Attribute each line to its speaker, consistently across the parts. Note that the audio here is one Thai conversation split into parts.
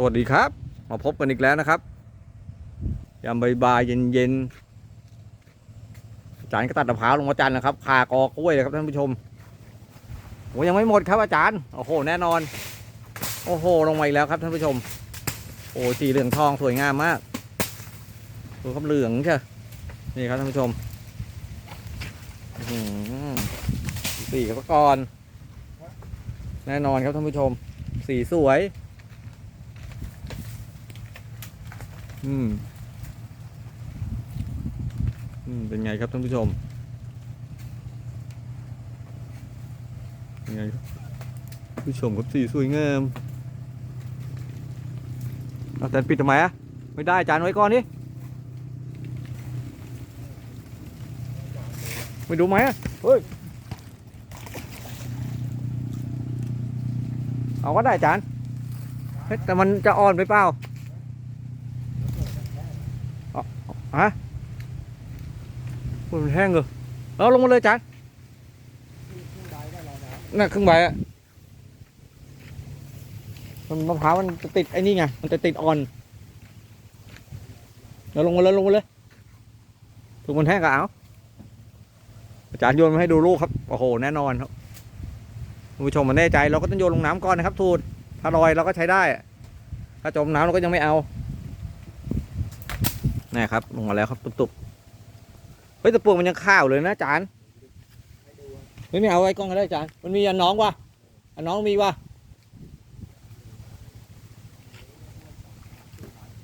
Speaker 1: สวัสดีครับ มาพบกันอีกแล้วนะครับยามบ่ายๆเย็นๆอาจารย์ก็ตัดมะพร้าวลงมาจันนะครับคากอกล้วยเลยครับท่านผู้ชมโอ้ยังไม่หมดครับอาจารย์โอ้โหแน่นอน โอ้โหลงมาอีกแล้วครับท่านผู้ชม โอ้สีเหลืองทองสวยงามมากดูครับเหลืองใช่นี่ครับท่านผู้ชมสีก็ก่อน แน่นอนครับท่านผู้ชม สีสวย อืม อืม เป็นไงครับท่านผู้ชม เป็นไงครับผู้ชมครับสีสวยงามเอาแต่ปิดทำไมอะไม่ได้จานไว้ก่อนนี่ไม่ดูไหมอะเฮ้ย เอาก็ได้จานเฮ้ยแต่มันจะอ่อนไปเปล่า ฮะมันแห้งเหรอเอาลงมาเลยจานน่ะครึ่งใบอะมันมะพร้าวมันจะติดไอ้นี่ไง มันจะติดอ่อนเราลงมาเลยลงมาเลยถูกมันแห้งก็เอาอาจารย์โยนมาให้ดูลูกครับ โอ้โห แน่นอนครับคุณผู้ชมมันแน่ใจ เราก็ต้องโยนลงน้ำก่อนนะครับ ทูดถ้าลอยเราก็ใช้ได้ ถ้าจมน้ำเราก็ยังไม่เอา นี่ครับลงมาแล้วครับตุบๆเฮ้ยแต่ปวงมันยังข้าวเลยนะจานไม่ไม่เอาไว้กล้องก็ได้จานมันมีอันน้องวะอันน้องมีวะ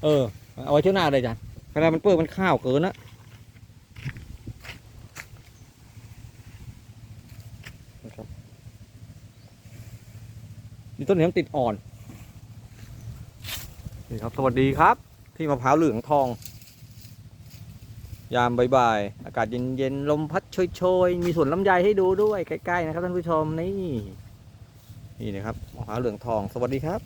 Speaker 1: เออเอาไว้เที่ยวหน้าเลยจานขนาดมันเปื้อนมันข้าวเกินนะนี่ต้นนี้มันติดอ่อน นี่ครับ สวัสดีครับ ที่มะพร้าวเหลืองทอง ยามบ่ายๆอากาศเย็นๆลมพัดโชยๆมีสวนลำไยให้ดูด้วยใกล้ๆนะครับท่านผู้ชมนี่นี่นะครับมหาเหลืองทองสวัสดีครับ